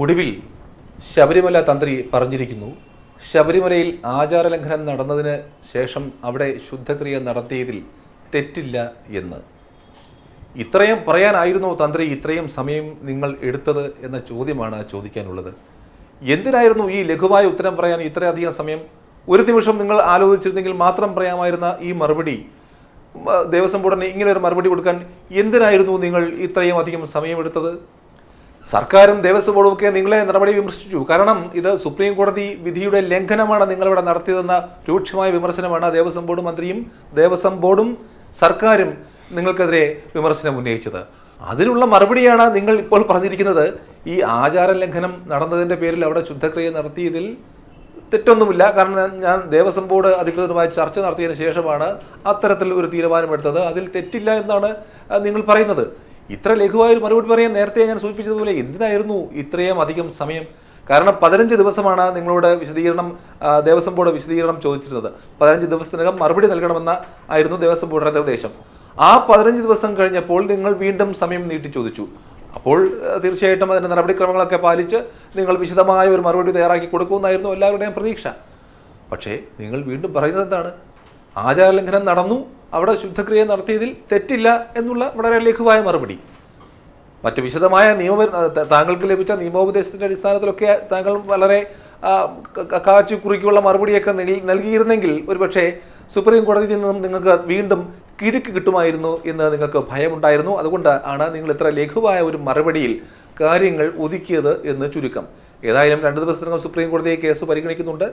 ഒടുവിൽ ശബരിമല തന്ത്രി പറഞ്ഞിരിക്കുന്നു ശബരിമലയിൽ ആചാരലംഘനം നടന്നതിന് ശേഷം അവിടെ ശുദ്ധക്രിയ നടത്തിയതിൽ തെറ്റില്ല എന്ന്. ഇത്രയും പറയാനായിരുന്നോ തന്ത്രി ഇത്രയും സമയം നിങ്ങൾ എടുത്തത് എന്ന ചോദ്യമാണ് ചോദിക്കാനുള്ളത്. എന്തിനായിരുന്നു ഈ ലഘുവായ ഉത്തരം പറയാൻ ഇത്രയധികം സമയം? ഒരു നിമിഷം നിങ്ങൾ ആലോചിച്ചിരുന്നെങ്കിൽ മാത്രം പറയാമായിരുന്ന ഈ മറുപടി ദേവസ്വം ബോർഡിന് ഇങ്ങനെ ഒരു മറുപടി കൊടുക്കാൻ എന്തിനായിരുന്നു നിങ്ങൾ ഇത്രയും അധികം സമയമെടുത്തത് സർക്കാരും ദേവസ്വം ബോർഡും ഒക്കെ നിങ്ങളെ നടപടി വിമർശിച്ചു. കാരണം ഇത് സുപ്രീം കോടതി വിധിയുടെ ലംഘനമാണ് നിങ്ങളിവിടെ നടത്തിയതെന്ന രൂക്ഷമായ വിമർശനമാണ് ദേവസ്വം ബോർഡ് മന്ത്രിയും ദേവസ്വം ബോർഡും സർക്കാരും നിങ്ങൾക്കെതിരെ വിമർശനം ഉന്നയിച്ചത്. അതിനുള്ള മറുപടിയാണ് നിങ്ങൾ ഇപ്പോൾ പറഞ്ഞിരിക്കുന്നത്. ഈ ആചാര ലംഘനം നടന്നതിന്റെ പേരിൽ അവിടെ ശുദ്ധക്രിയ നടത്തിയതിൽ തെറ്റൊന്നുമില്ല. കാരണം ഞാൻ- ദേവസ്വം ബോർഡ് അധികൃതരുമായി ചർച്ച നടത്തിയതിന് ശേഷമാണ് അത്തരത്തിൽ ഒരു തീരുമാനമെടുത്തത്. അതിൽ തെറ്റില്ല എന്നാണ് നിങ്ങൾ പറയുന്നത്. ഇത്ര ലഘുവായ ഒരു മറുപടി പറയാൻ നേരത്തെ ഞാൻ സൂചിപ്പിച്ചതുപോലെ എന്തിനായിരുന്നു ഇത്രയും അധികം സമയം? കാരണം പതിനഞ്ച് ദിവസമാണ് നിങ്ങളോട് വിശദീകരണം ദേവസ്വം ബോർഡ് വിശദീകരണം ചോദിച്ചിരുന്നത്. പതിനഞ്ച് ദിവസത്തിനകം മറുപടി നൽകണമെന്ന ആയിരുന്നു ദേവസ്വം ബോർഡിന്റെ നിർദ്ദേശം. ആ പതിനഞ്ച് ദിവസം കഴിഞ്ഞപ്പോൾ നിങ്ങൾ വീണ്ടും സമയം നീട്ടി ചോദിച്ചു. അപ്പോൾ തീർച്ചയായിട്ടും അതിന്റെ നടപടിക്രമങ്ങളൊക്കെ പാലിച്ച് നിങ്ങൾ വിശദമായ ഒരു മറുപടി തയ്യാറാക്കി കൊടുക്കുമെന്നായിരുന്നു എല്ലാവരുടെയും പ്രതീക്ഷ. പക്ഷേ നിങ്ങൾ വീണ്ടും പറയുന്നത് എന്താണ്? ആചാരലംഘനം നടന്നു അവിടെ ശുദ്ധക്രിയ നടത്തിയതിൽ തെറ്റില്ല എന്നുള്ള വളരെ ലഘുവായ മറുപടി. മറ്റു വിശദമായ നിയമ താങ്കൾക്ക് ലഭിച്ച നിയമോപദേശത്തിന്റെ അടിസ്ഥാനത്തിലൊക്കെ താങ്കൾ വളരെ കാച്ചു കുറിക്കുള്ള മറുപടിയൊക്കെ നൽകിയിരുന്നെങ്കിൽ ഒരുപക്ഷെ സുപ്രീം കോടതിയിൽ നിന്നും നിങ്ങൾക്ക് വീണ്ടും കിഴുക്ക് കിട്ടുമായിരുന്നു എന്ന് നിങ്ങൾക്ക് ഭയമുണ്ടായിരുന്നു. അതുകൊണ്ട് ആണ് നിങ്ങൾ ഇത്ര ലഘുവായ ഒരു മറുപടിയിൽ കാര്യങ്ങൾ ഒതുക്കിയത് എന്ന് ചുരുക്കം. ഏതായാലും രണ്ട് ദിവസത്തിനകം സുപ്രീം കോടതി കേസ് പരിഗണിക്കുന്നുണ്ട്.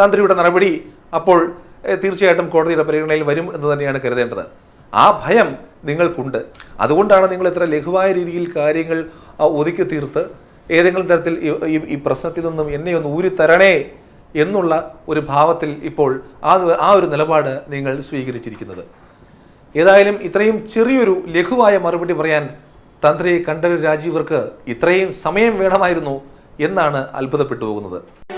തന്ത്രിയുടെ നടപടി അപ്പോൾ തീർച്ചയായിട്ടും കോടതിയുടെ പരിഗണനയിൽ വരും എന്ന് തന്നെയാണ് കരുതേണ്ടത്. ആ ഭയം നിങ്ങൾക്കുണ്ട്. അതുകൊണ്ടാണ് നിങ്ങൾ ഇത്ര ലഘുവായ രീതിയിൽ കാര്യങ്ങൾ ഒതുക്കി തീർത്ത് ഏതെങ്കിലും തരത്തിൽ ഈ- പ്രശ്നത്തിൽ നിന്നും എന്നെ ഒന്ന് ഊരിത്തരണേ എന്നുള്ള ഒരു ഭാവത്തിൽ ഇപ്പോൾ ആ ആ ഒരു നിലപാട് നിങ്ങൾ സ്വീകരിച്ചിരിക്കുന്നത്. ഏതായാലും ഇത്രയും ചെറിയൊരു ലഘുവായ മറുപടി പറയാൻ തന്ത്രി കണ്ഠര് രാജീവർക്ക് ഇത്രയും സമയം വേണമായിരുന്നു എന്നാണ് അത്ഭുതപ്പെട്ടു പോകുന്നത്.